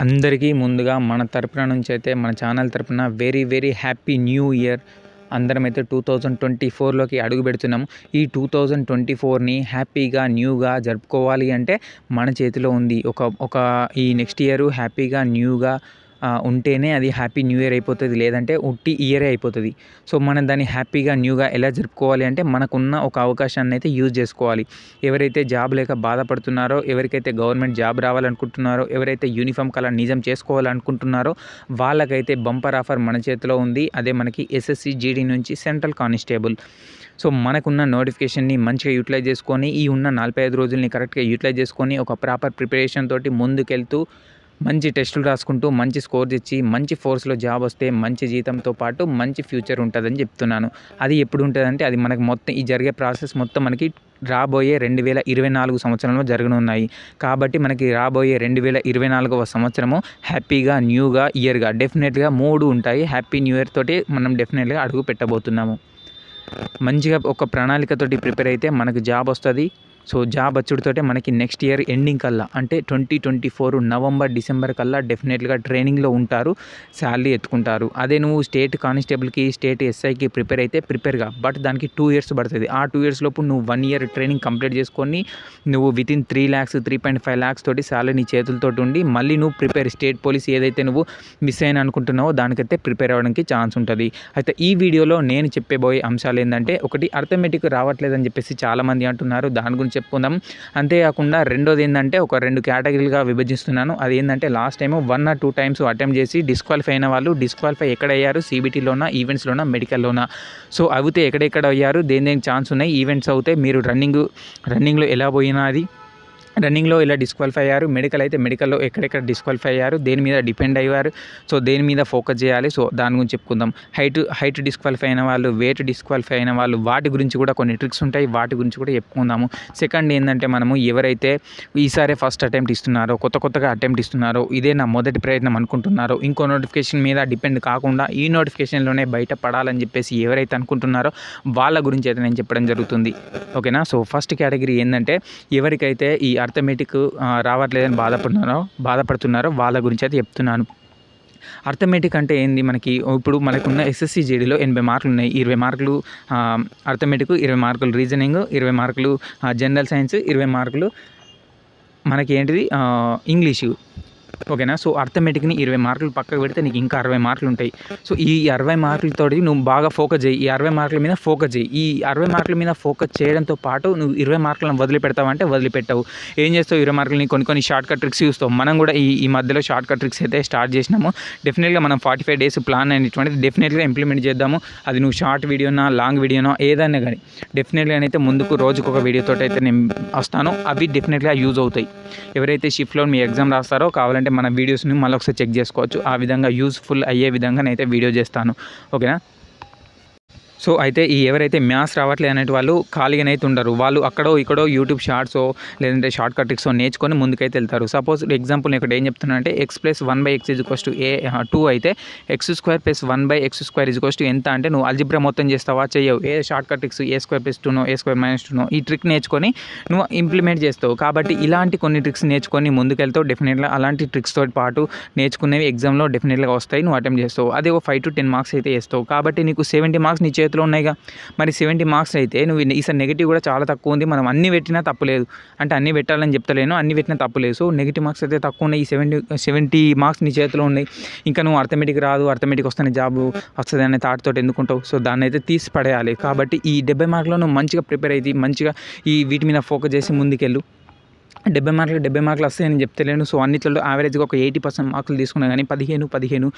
అందరికీ ముందుగా మన తరపున నుంచి అయితే మన ఛానల్ తరపున very very happy new year అందరం అయితే టూ థౌజండ్ ట్వంటీ ఫోర్లోకి అడుగు పెడుతున్నాం ఈ టూ థౌజండ్ ట్వంటీ ఫోర్ని హ్యాపీగా న్యూగా జరుపుకోవాలి అంటే మన చేతిలో ఉంది. ఒక ఒక ఈ నెక్స్ట్ ఇయర్ హ్యాపీగా న్యూగా ఉంటేనే అది హ్యాపీ న్యూ ఇయర్ అయిపోతుంది లేదంటే ఉట్టి ఇయరే అయిపోతుంది. సో మనం దాన్ని హ్యాపీగా న్యూగా ఎలా జరుపుకోవాలి అంటే మనకున్న ఒక అవకాశాన్ని అయితే యూజ్ చేసుకోవాలి. ఎవరైతే జాబ్ లేక బాధపడుతున్నారో ఎవరికైతే గవర్నమెంట్ జాబ్ రావాలనుకుంటున్నారో ఎవరైతే యూనిఫామ్ కలర్ నిజం చేసుకోవాలనుకుంటున్నారో వాళ్ళకైతే బంపర్ ఆఫర్ మన చేతిలో ఉంది. అదే మనకి ఎస్ఎస్సి జీడీ నుంచి సెంట్రల్ కానిస్టేబుల్. సో మనకున్న నోటిఫికేషన్ని మంచిగా యూటిలైజ్ చేసుకొని ఈ ఉన్న నలభై ఐదు రోజుల్ని కరెక్ట్గా యూటిలైజ్ చేసుకొని ఒక ప్రాపర్ ప్రిపరేషన్ తోటి ముందుకెళ్తూ మంచి టెస్టులు రాసుకుంటూ మంచి స్కోర్ తెచ్చి మంచి ఫోర్స్లో జాబ్ వస్తే మంచి జీతంతో పాటు మంచి ఫ్యూచర్ ఉంటుందని చెప్తున్నాను. అది ఎప్పుడు ఉంటుందంటే అది మనకు మొత్తం ఈ జరిగే ప్రాసెస్ మొత్తం మనకి రాబోయే రెండు వేల ఇరవై నాలుగు సంవత్సరంలో జరగనున్నాయి. కాబట్టి మనకి రాబోయే రెండు వేల ఇరవై నాలుగవ సంవత్సరము హ్యాపీగా న్యూగా ఇయర్గా డెఫినెట్గా మూడు ఉంటాయి. హ్యాపీ న్యూ ఇయర్ తోటి మనం డెఫినెట్గా అడుగు పెట్టబోతున్నాము. మంచిగా ఒక ప్రణాళికతోటి ప్రిపేర్ అయితే మనకు జాబ్ వస్తుంది. సో జాబ్ వచ్చుడితోటే మనకి నెక్స్ట్ ఇయర్ ఎండింగ్ కల్లా అంటే twenty twenty four November December కల్లా డెఫినెట్గా ట్రైనింగ్లో ఉంటారు శాలరీ ఎత్తుకుంటారు. అదే నువ్వు స్టేట్ కానిస్టేబుల్కి స్టేట్ ఎస్ఐకి ప్రిపేర్ అయితే ప్రిపేర్గా బట్ దానికి టూ ఇయర్స్ పడుతుంది. ఆ టూ ఇయర్స్ లోపు నువ్వు వన్ ఇయర్ ట్రైనింగ్ కంప్లీట్ చేసుకొని నువ్వు within three lakhs three point five lakhs తోటి శాలరీ నీ చేతులతో ఉండి మళ్ళీ నువ్వు ప్రిపేర్ స్టేట్ పోలీస్ ఏదైతే నువ్వు మిస్ అయిన అనుకుంటున్నావో దానికైతే ప్రిపేర్ అవ్వడానికి ఛాన్స్ ఉంటుంది. అయితే ఈ వీడియోలో నేను చెప్పబోయే అంశాలు ఏంటంటే ఒకటి అర్థమెటిక్ రావట్లేదని చెప్పేసి చాలామంది అంటున్నారు దాని గురించి చెప్పుకుందాం. అంతేకాకుండా రెండోది ఏంటంటే ఒక రెండు కేటగిరీలుగా విభజిస్తున్నాను. అది ఏంటంటే last time one or two times attempt చేసి డిస్క్వాలిఫై అయిన వాళ్ళు డిస్క్వాలిఫై ఎక్కడ అయ్యారు సిబిటీలోనా? ఈవెంట్స్లోనా? మెడికల్లోనా? సో అవితే ఎక్కడెక్కడ అయ్యారు? దేని దేనికి ఛాన్స్ ఉన్నాయి? ఈవెంట్స్ అవుతే మీరు రన్నింగ్ రన్నింగ్లో ఎలా పోయినా అది? రన్నింగ్లో ఇలా డిస్క్వాలిఫై అయ్యారు. మెడికల్ అయితే మెడికల్లో ఎక్కడెక్కడ డిస్క్వాలిఫై అయ్యారు. దేని మీద డిపెండ్ అయ్యారు. సో దేని మీద ఫోకస్ చేయాలి. సో దాని గురించి చెప్పుకుందాం. హైట్ హైట్ డిస్క్వాలిఫై అయిన వాళ్ళు వెయిట్ డిస్క్వాలిఫై అయిన వాళ్ళు వాటి గురించి కూడా కొన్ని ట్రిక్స్ ఉంటాయి. వాటి గురించి కూడా చెప్పుకుందాము. సెకండ్ ఏంటంటే మనము ఎవరైతే ఈసారి ఫస్ట్ అటెంప్ట్ ఇస్తున్నారో కొత్త కొత్తగా అటెంప్ట్ ఇస్తున్నారో ఇదే నా మొదటి ప్రయత్నం అనుకుంటున్నారో ఇంకో నోటిఫికేషన్ మీద డిపెండ్ కాకుండా ఈ నోటిఫికేషన్లోనే బయట పడాలని చెప్పేసి ఎవరైతే అనుకుంటున్నారో వాళ్ళ గురించి అయితే నేను చెప్పడం జరుగుతుంది. ఓకేనా? సో ఫస్ట్ కేటగిరీ ఏంటంటే ఎవరికైతే ఈ అర్థమెటిక్ రావట్లేదని బాధపడుతున్నారో బాధపడుతున్నారో వాళ్ళ గురించి అయితే చెప్తున్నాను. అర్థమెటిక్ అంటే ఏంది? మనకి ఇప్పుడు మనకున్న ఎస్ఎస్సి జేడీలో ఎనభై మార్కులు ఉన్నాయి. ఇరవై మార్కులు అర్థమెటిక్ ఇరవై మార్కులు రీజనింగ్ ఇరవై మార్కులు జనరల్ సైన్స్ ఇరవై మార్కులు మనకి ఏంటిది? ఇంగ్లీషు. ఓకేనా? సో అర్థమెటిక్ని ఇరవై మార్కులు పక్కకు పెడితే నీకు ఇంకా అరవై మార్కులు ఉంటాయి. సో ఈ అరవై మార్కులతోటి నువ్వు బాగా ఫోకస్ చేయి. ఈ అరవై మార్కుల మీద ఫోకస్ చేయి. ఈ అరవై మార్కుల మీద ఫోకస్ చేయడంతో పాటు నువ్వు ఇరవై మార్కులను వదిలిపెడతావంటే వదిలిపెట్టవు. ఏం చేస్తావు? ఇరవై మార్కులని కొన్ని కొన్ని షార్ట్ కట్ ట్రిక్స్ చూస్తావు. మనం కూడా ఈ ఈ మధ్యలో షార్ట్ కట్ ట్రిక్స్ అయితే స్టార్ట్ చేసినాము. డెఫినెట్గా మనం ఫార్టీ ఫైవ్ డేస్ ప్లాన్ అనేటువంటిది డెఫినెట్గా ఇంప్లిమెంట్ చేద్దాము. అది నువ్వు షార్ట్ వీడియోనా లాంగ్ వీడియోనా ఏదైనా కానీ డెఫినెట్గా అయితే ముందుకు రోజుకు ఒక వీడియోతో అయితే నేను వస్తాను. అవి డెఫినెట్గా యూజ్ అవుతాయి. ఎవరైతే షిఫ్ట్లో మీ ఎగ్జామ్ రాస్తారో కావాలంటే మన వీడియోస్ని మళ్ళీ ఒకసారి చెక్ చేసుకోవచ్చు. ఆ విధంగా యూస్ఫుల్ అయ్యే విధంగా నేనైతే వీడియో చేస్తాను ఓకేనా సో అయితే ఈ ఎవరైతే మ్యాథ్స్ రావట్లేదు అనే వాళ్ళు ఖాళీగానైతే ఉండరు. వాళ్ళు అక్కడో ఇక్కడో యూట్యూబ్ షార్ట్సో లేదంటే షార్ట్ కట్ ట్రిక్స్ నేర్చుకొని ముందుకైతే వెళ్తారు. సపోజ్ ఎగ్జాంపుల్ నేను ఇక్కడ ఏం చెప్తున్నానంటే x plus one by x is to A two అయితే x square plus one by x square is to ఎంత అంటే నువ్వు అల్జిబ్రా మొత్తం చేస్తావా? చేయవు ఏ shortcut tricks a square plus టూనో A square minus టూనో ఈ ట్రిక్ నేర్చుకొని నువ్వు ఇంప్లిమెంట్ చేస్తావు. కాబట్టి ఇలాంటి కొన్ని ట్రిక్స్ నేర్చుకొని ముందుకెళ్తావు. డెఫినెట్గా అలాంటి ట్రిక్స్తో పాటు నేర్చుకునేవి ఎగ్జామ్లో డెఫినెట్గా వస్తాయి. నువ్వు అటెంప్ట్ చేస్తావు. అదే ఒక ఫైవ్ టు టెన్ మార్క్స్ అయితే వేస్తావు. కాబట్టి నీకు సెవెంటీ మార్క్స్ నీ చేతిలో ఉన్నాయిగా. మరి సెవెంటీ మార్క్స్ అయితే నువ్వు ఈసారి నెగిటివ్ కూడా చాలా తక్కువ ఉంది. మనం అన్ని పెట్టినా తప్పులేదు అంటే అన్ని పెట్టాలని చెప్తలేను అన్ని పెట్టినా తప్పులేదు సో నెగిటివ్ మార్క్స్ అయితే తక్కువ ఉన్నాయి. ఈ సెవెంటీ సెవెంటీ మార్క్స్ నీ చేతిలో ఉన్నాయి. ఇంకా నువ్వు అర్థమెటిక్ రాదు అర్థమెటిక్ వస్తేనే జాబ్ వస్తుంది అనే థాట్తో ఎందుకుంటావు? సో దాన్ని అయితే తీసి పడేయాలి. కాబట్టి ఈ డెబ్బై మార్కులో నువ్వు మంచిగా ప్రిపేర్ అయితే మంచిగా ఈ వీటి మీద ఫోకస్ చేసి ముందుకెళ్ళు. డెబ్బై మార్కులు డెబ్బై మార్కులు వస్తాయని చెప్తలేను. సో అన్నిట్లో యావరేజ్గా ఒక ఎయిటీ పర్సెంట్ మార్కులు తీసుకున్నా కానీ పదిహేను పదిహేను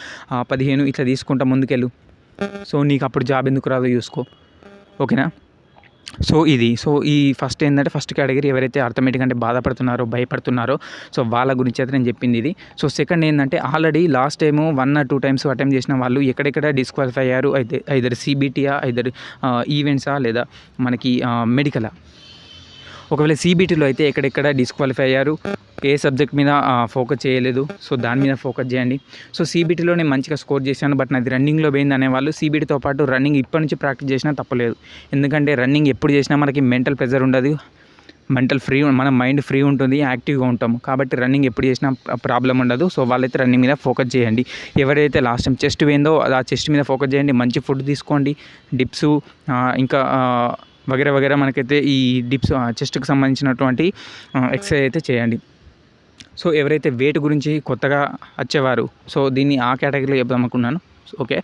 పదిహేను ఇట్లా తీసుకుంటా ముందుకెళ్ళు. సో నీకు అప్పుడు జాబ్ ఎందుకు రాదో చూసుకో. ఓకేనా? సో ఇది. సో ఈ ఫస్ట్ ఏంటంటే ఫస్ట్ కేటగిరీ ఎవరైతే అర్థమెటిక్ అంటే బాధపడుతున్నారో భయపడుతున్నారో సో వాళ్ళ గురించి అయితే నేను చెప్పింది ఇది. సో సెకండ్ ఏంటంటే already last time one or two times attempt చేసిన వాళ్ళు ఎక్కడెక్కడ డిస్క్వాలిఫై అయ్యారు? అయితే ఐదర్ సిబిటీయా ఐదర్ ఈవెంట్సా లేదా మనకి uh, మెడికలా ఒకవేళ సీబీటీలో అయితే ఎక్కడెక్కడ డిస్క్వాలిఫై అయ్యారు ఏ సబ్జెక్ట్ మీద ఫోకస్ చేయలేదు సో దాని మీద ఫోకస్ చేయండి. సో సీబీటీలో నేను మంచిగా స్కోర్ చేశాను బట్ నాది రన్నింగ్లో పోయింది అనేవాళ్ళు సీబీటీతో పాటు రన్నింగ్ ఇప్పటి నుంచి ప్రాక్టీస్ చేసినా తప్పలేదు. ఎందుకంటే రన్నింగ్ ఎప్పుడు చేసినా మనకి మెంటల్ ప్రెజర్ ఉండదు మెంటల్ ఫ్రీ మన మైండ్ ఫ్రీ ఉంటుంది యాక్టివ్గా ఉంటాము. కాబట్టి రన్నింగ్ ఎప్పుడు చేసినా ప్రాబ్లం ఉండదు సో వాళ్ళైతే రన్నింగ్ మీద ఫోకస్ చేయండి. ఎవరైతే లాస్ట్ టైం చెస్ట్ పోయిందో ఆ చెస్ట్ మీద ఫోకస్ చేయండి మంచి ఫుడ్ తీసుకోండి డిప్స్ ఇంకా వగేరా వగేరా మనకైతే ఈ డిప్స్ చెస్ట్కి సంబంధించినటువంటి ఎక్సర్సైజ్ అయితే చేయండి. సో ఎవరైతే వెయిట్ గురించి కొత్తగా వచ్చేవారు సో దీన్ని ఆ కేటగిరీలో చెప్దాం అనుకున్నాను. ఓకే.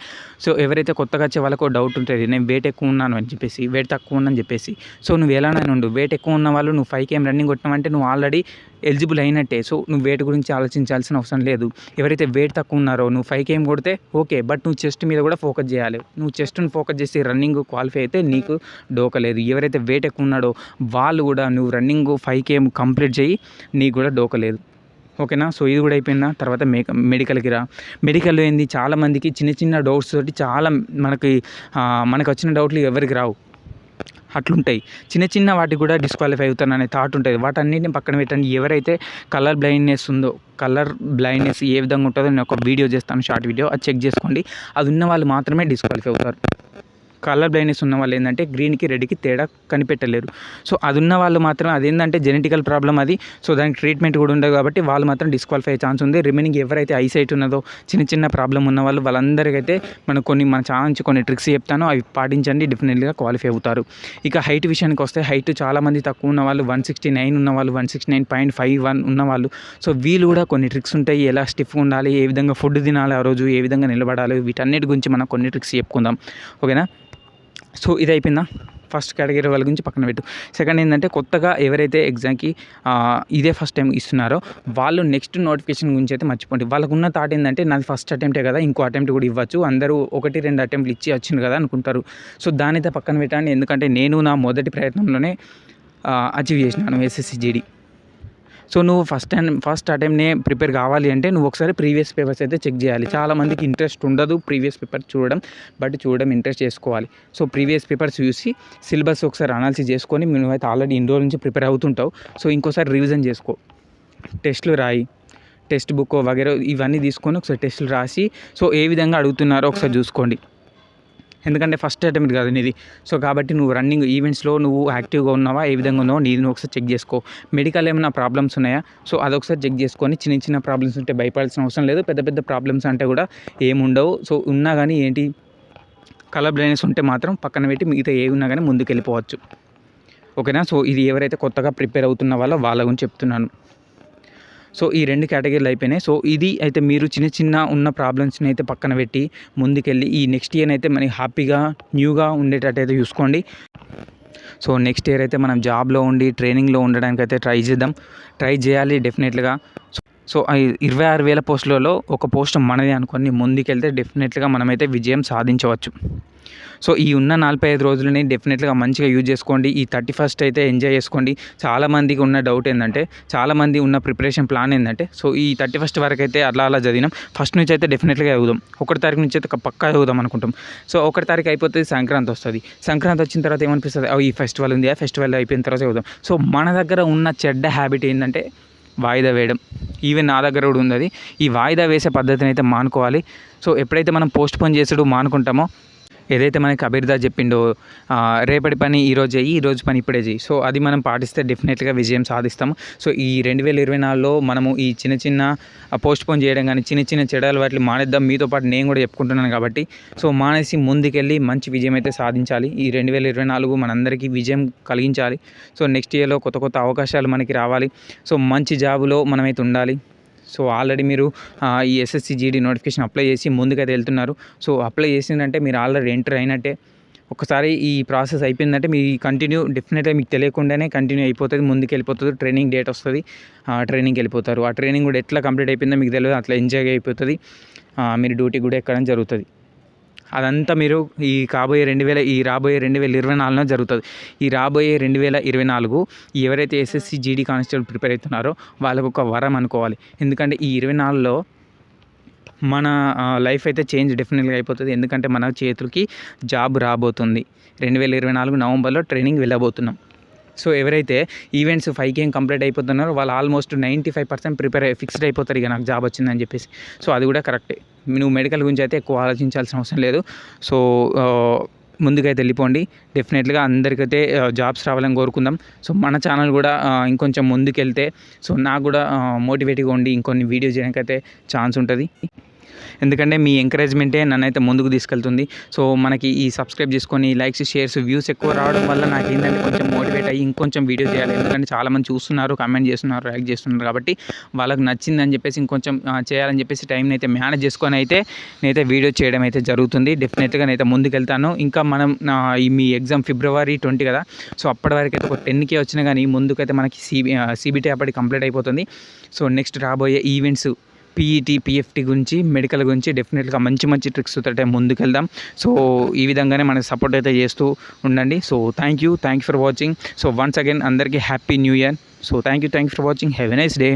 సో ఎవరైతే కొత్తగా వచ్చే వాళ్ళకు డౌట్ ఉంటుంది నేను వెయిట్ ఎక్కువ ఉన్నాను అని చెప్పేసి వెయిట్ తక్కువ ఉన్నాను చెప్పేసి సో నువ్వు ఎలానైనా ఉండు వెయిట్ ఎక్కువ ఉన్న వాళ్ళు నువ్వు ఫైవ్ కేఎం రన్నింగ్ కొట్టినావంటే నువ్వు ఆల్రెడీ ఎలిజిబుల్ అయినట్టే. సో నువ్వు వెయిట్ గురించి ఆలోచించాల్సిన అవసరం లేదు. ఎవరైతే వెయిట్ తక్కువ ఉన్నారో నువ్వు ఫైవ్ కేమ్ కొడితే ఓకే బట్ నువ్వు చెస్ట్ మీద కూడా ఫోకస్ చేయాలి. నువ్వు చెస్ట్ని ఫోకస్ చేసి రన్నింగ్ క్వాలిఫై అయితే నీకు డోకలేదు. ఎవరైతే వెయిట్ ఎక్కువ ఉన్నాడో వాళ్ళు కూడా నువ్వు రన్నింగ్ ఫైవ్ కేఎం కంప్లీట్ చేయి నీకు కూడా డోకలేదు. ఓకేనా? సో ఇది కూడా అయిపోయిందా? తర్వాత మేక మెడికల్కి రా. మెడికల్లో ఏంది? చాలామందికి చిన్న చిన్న డౌట్స్ తోటి చాలా మనకి మనకు వచ్చిన డౌట్లు ఎవరికి రావు. అట్లుంటాయి. చిన్న చిన్న వాటికి కూడా డిస్క్వాలిఫై అవుతాను అనే థాట్ ఉంటుంది. వాటన్నిటిని పక్కన పెట్టండి. ఎవరైతే కలర్ బ్లైండ్నెస్ ఉందో కలర్ బ్లైండ్నెస్ ఏ విధంగా ఉంటుందో నేను ఒక వీడియో చేస్తాను షార్ట్ వీడియో అది చెక్ చేసుకోండి. అది ఉన్న వాళ్ళు మాత్రమే డిస్క్వాలిఫై అవుతారు. కలర్ బ్లైండ్నెస్ ఉన్న వాళ్ళు ఏంటంటే గ్రీన్కి రెడ్కి తేడా కనిపెట్టలేరు. సో అది ఉన్న వాళ్ళు మాత్రం అదేంటంటే జెనెటికల్ ప్రాబ్లం అది. సో దానికి ట్రీట్మెంట్ కూడా ఉండదు కాబట్టి వాళ్ళు మాత్రం డిస్క్వాలిఫై అయ్యే ఛాన్స్ ఉంది. రిమైనింగ్ ఎవరైతే ఐసైట్ ఉన్నదో చిన్న చిన్న ప్రాబ్లం ఉన్న వాళ్ళు వాళ్ళందరికైతే మనం కొన్ని మన ఛానల్ నుంచి కొన్ని ట్రిక్స్ చెప్తాను. అవి పాటించండి డెఫినెట్గా క్వాలిఫై అవుతారు. ఇక హైట్ విషయానికి వస్తే హైట్ చాలామంది తక్కువ ఉన్న వాళ్ళు వన్ సిక్స్టీ నైన్ ఉన్న వాళ్ళు one sixty nine point five one ఉన్న వాళ్ళు. సో వీళ్ళు కూడా కొన్ని ట్రిక్స్ ఉంటాయి. ఎలా స్టిఫ్ ఉండాలి ఏ విధంగా ఫుడ్ తినాలి ఆ రోజు ఏ విధంగా నిలబడాలి వీటన్నిటి గురించి మనం కొన్ని ట్రిక్స్ చెప్పుకుందాం. ఓకేనా? సో ఇది అయిపోయిందా ఫస్ట్ కేటగిరీ వాళ్ళ గురించి పక్కన పెట్టు. సెకండ్ ఏంటంటే కొత్తగా ఎవరైతే ఎగ్జామ్కి ఇదే ఫస్ట్ టైం ఇస్తున్నారో వాళ్ళు నెక్స్ట్ నోటిఫికేషన్ గురించి అయితే మర్చిపోండి. వాళ్ళకు ఉన్న థాట్ ఏంటంటే నాది ఫస్ట్ అటెంప్టే కదా ఇంకో అటెంప్ట్ కూడా ఇవ్వచ్చు. అందరూ ఒకటి రెండు అటెంప్ట్లు ఇచ్చి వచ్చింది కదా అనుకుంటారు. సో దాని అయితే పక్కన పెట్టండి. ఎందుకంటే నేను నా మొదటి ప్రయత్నంలోనే అచీవ్ చేసినాను ఎస్ఎస్సి జీడీ. సో నువ్వు ఫస్ట్ అండ్ ఫస్ట్ అటెంప్ట్నే ప్రిపేర్ కావాలి అంటే నువ్వు ఒకసారి ప్రీవియస్ పేపర్స్ అయితే చెక్ చేయాలి. చాలా మందికి ఇంట్రెస్ట్ ఉండదు ప్రీవియస్ పేపర్ చూడడం బట్ చూడడం ఇంట్రెస్ట్ చేసుకోవాలి. సో ప్రీవియస్ పేపర్స్ చూసి సిలబస్ ఒకసారి అనాలిసిస్ చేసుకొని నువ్వైతే ఆల్రెడీ ఇన్ని రోజుల నుంచి ప్రిపేర్ అవుతుంటావు. సో ఇంకోసారి రివిజన్ చేసుకో. టెస్ట్లు రాయి. టెక్స్ట్ బుక్ వగేరా ఇవన్నీ తీసుకొని ఒకసారి టెస్టులు రాసి సో ఏ విధంగా అడుగుతున్నారో ఒకసారి చూసుకోండి. ఎందుకంటే ఫస్ట్ అటెంప్ట్ కాదు నీది. సో కాబట్టి నువ్వు రన్నింగ్ ఈవెంట్స్లో నువ్వు యాక్టివ్గా ఉన్నావా ఏ విధంగా ఉన్నావో నీది నువ్వు ఒకసారి చెక్ చేసుకో. మెడికల్ ఏమైనా ప్రాబ్లమ్స్ ఉన్నాయా? సో అదొకసారి చెక్ చేసుకొని చిన్న చిన్న ప్రాబ్లమ్స్ ఉంటే భయపడాల్సిన అవసరం లేదు. పెద్ద పెద్ద ప్రాబ్లమ్స్ అంటే కూడా ఏముండవు సో ఉన్నా కానీ ఏంటి? కలర్ బ్లైనెస్ ఉంటే మాత్రం పక్కన పెట్టి మిగతా ఏ ఉన్నా కానీ ముందుకు వెళ్ళిపోవచ్చు ఓకేనా? సో ఇది ఎవరైతే కొత్తగా ప్రిపేర్ అవుతున్న వాళ్ళో వాళ్ళ గురించి చెప్తున్నాను. సో ఈ రెండు కేటగిరీలు అయిపోయినాయి. సో ఇది అయితే మీరు చిన్న చిన్న ఉన్న ప్రాబ్లమ్స్ని అయితే పక్కన పెట్టి ముందుకెళ్ళి ఈ నెక్స్ట్ ఇయర్ అయితే మనకి హ్యాపీగా న్యూగా ఉండేటట్టు అయితే చూసుకోండి. సో నెక్స్ట్ ఇయర్ అయితే మనం జాబ్లో ఉండి ట్రైనింగ్లో ఉండడానికి అయితే ట్రై చేద్దాం. ట్రై చేయాలి డెఫినెట్గా సో ఇరవై ఆరు వేల పోస్టులలో ఒక పోస్ట్ మనది అనుకొని ముందుకెళ్తే డెఫినెట్గా మనమైతే విజయం సాధించవచ్చు. సో ఈ ఉన్న నలభై ఐదు రోజులని డెఫినెట్గా మంచిగా యూజ్ చేసుకోండి. ఈ థర్టీ ఫస్ట్ అయితే ఎంజాయ్ చేసుకోండి. చాలామందికి ఉన్న డౌట్ ఏంటంటే చాలామంది ఉన్న ప్రిపరేషన్ ప్లాన్ ఏంటంటే సో ఈ థర్టీ ఫస్ట్ వరకు అయితే అలా అలా చదివినాం. ఫస్ట్ నుంచి అయితే డెఫినెట్గా చదువుదాం. ఒకటి తారీఖు నుంచి అయితే పక్కా చదువుదాం అనుకుంటాం. సో ఒకటి తారీఖు అయిపోతుంది సంక్రాంతి వస్తుంది. సంక్రాంతి వచ్చిన తర్వాత ఏమనిపిస్తుంది? ఈ ఫెస్టివల్ ఉంది ఆ ఫెస్టివల్ అయిపోయిన తర్వాత చదువుదాం. సో మన దగ్గర ఉన్న చెడ్డ హ్యాబిట్ ఏంటంటే వాయిదా వేయడం. ఈవెన్ నా దగ్గర కూడా ఉంది అది ఈ వాయిదా వేసే పద్ధతిని అయితే మానుకోవాలి. సో ఎప్పుడైతే మనం పోస్ట్ పోన్ చేసుడు మానుకుంటామో ఏదైతే మనకి కబీర్దా చెప్పిండో రేపటి పని ఈరోజు చేయి ఈరోజు ఈ రోజు పని ఇప్పుడే చెయ్యి. సో అది మనం పాటిస్తే డెఫినెట్గా విజయం సాధిస్తాము. సో ఈ రెండు వేల ఇరవై నాలుగులో మనము ఈ చిన్న చిన్న పోస్ట్ పోన్ చేయడం కానీ చిన్న చిన్న చెడలు వాటిని మానేద్దాం. మీతో పాటు నేను కూడా చెప్పుకుంటున్నాను కాబట్టి. సో మానేసి ముందుకెళ్ళి మంచి విజయం అయితే సాధించాలి. ఈ రెండు వేల ఇరవై నాలుగు మనందరికీ విజయం కలిగించాలి. సో నెక్స్ట్ ఇయర్లో కొత్త కొత్త అవకాశాలు మనకి రావాలి. సో మంచి జాబులో మనమైతే ఉండాలి. సో ఆల్రెడీ మీరు ఈ ఎస్ఎస్సి జీడీ నోటిఫికేషన్ అప్లై చేసి ముందుకైతే వెళ్తున్నారు. సో అప్లై చేసిందంటే మీరు ఆల్రెడీ ఎంటర్ అయినట్టే. ఒకసారి ఈ ప్రాసెస్ అయిపోయిందంటే మీ కంటిన్యూ డెఫినెట్గా మీకు తెలియకుండానే కంటిన్యూ అయిపోతుంది ముందుకు వెళ్ళిపోతుంది ట్రైనింగ్ డేట్ వస్తుంది ట్రైనింగ్కి వెళ్ళిపోతారు. ఆ ట్రైనింగ్ కూడా ఎట్లా కంప్లీట్ అయిపోయిందో మీకు తెలియదు అట్లా ఎంజాయ్ అయిపోతుంది. మీరు డ్యూటీ కూడా ఎక్కడం జరుగుతుంది. అదంతా మీరు ఈ కాబోయే రెండు వేల ఈ రాబోయే రెండు వేల ఇరవై నాలుగులో జరుగుతుంది. ఈ రాబోయే రెండు వేల ఇరవై నాలుగు ఎవరైతే ఎస్ఎస్సి జీడీ కానిస్టేబుల్ ప్రిపేర్ అవుతున్నారో వాళ్ళకు ఒక వరం అనుకోవాలి. ఎందుకంటే ఈ ఇరవై నాలుగులో మన లైఫ్ అయితే చేంజ్ డెఫినెట్గా అయిపోతుంది. ఎందుకంటే మన చేతులకి జాబ్ రాబోతుంది. రెండు వేల ఇరవై నాలుగు నవంబర్లో ట్రైనింగ్ వెళ్ళబోతున్నాం. సో ఎవరైతే events five K M complete అయిపోతున్నారో వాళ్ళు almost ninety five percent prepare అయ్యి ఫిక్స్డ్ అయిపోతారు ఇక నాకు జాబ్ వచ్చిందని చెప్పేసి. సో అది కూడా కరెక్టే. నువ్వు మెడికల్ గురించి అయితే ఎక్కువ ఆలోచించాల్సిన అవసరం లేదు. సో ఆ, ముందుకైతే వెళ్ళిపోండి. డెఫినెట్గా అందరికైతే జాబ్స్ రావాలని కోరుకుందాం. సో మన ఛానల్ కూడా ఇంకొంచెం ముందుకెళ్తే సో నాకు కూడా మోటివేట్గా ఉండి ఇంకొన్ని వీడియోస్ చేయడానికి అయితే ఛాన్స్ ఉంటుంది. ఎందుకంటే మీ ఎంకరేజ్మెంటే నన్నైతే ముందుకు తీసుకెళ్తుంది. సో మనకి ఈ సబ్స్క్రైబ్ చేసుకొని లైక్స్ షేర్స్ వ్యూస్ ఎక్కువ రావడం వల్ల నాకు ఏంటంటే కొంచెం మోటివేట్ అయ్యి ఇంకొంచెం వీడియో చేయాలి. ఎందుకంటే చాలామంది చూస్తున్నారు కామెంట్ చేస్తున్నారు లైక్ చేస్తున్నారు కాబట్టి వాళ్ళకి నచ్చిందని చెప్పేసి ఇంకొంచెం చేయాలని చెప్పేసి టైంని అయితే మేనేజ్ చేసుకొని అయితే నేనైతే వీడియో చేయడం అయితే జరుగుతుంది. డెఫినెట్గా నేనైతే ముందుకెళ్తాను. ఇంకా మనం ఈ మీ ఎగ్జామ్ ఫిబ్రవరి ట్వంటీ కదా. సో అప్పటి వరకు అయితే ఒక టెన్కే వచ్చినా కానీ ముందుకైతే మనకి సిబి సిబిటీ అప్పటికి కంప్లీట్ అయిపోతుంది. సో నెక్స్ట్ రాబోయే ఈవెంట్స్ పీఈటీ పిఎఫ్టీ గురించి మెడికల్ గురించి డెఫినెట్గా మంచి మంచి ట్రిక్స్ తోటే ముందుకెళ్దాం. సో ఈ విధంగానే మనకి సపోర్ట్ అయితే చేస్తూ ఉండండి. So thank you thank you for watching so once again అందరికీ happy new year so thank you thank you for watching have a nice day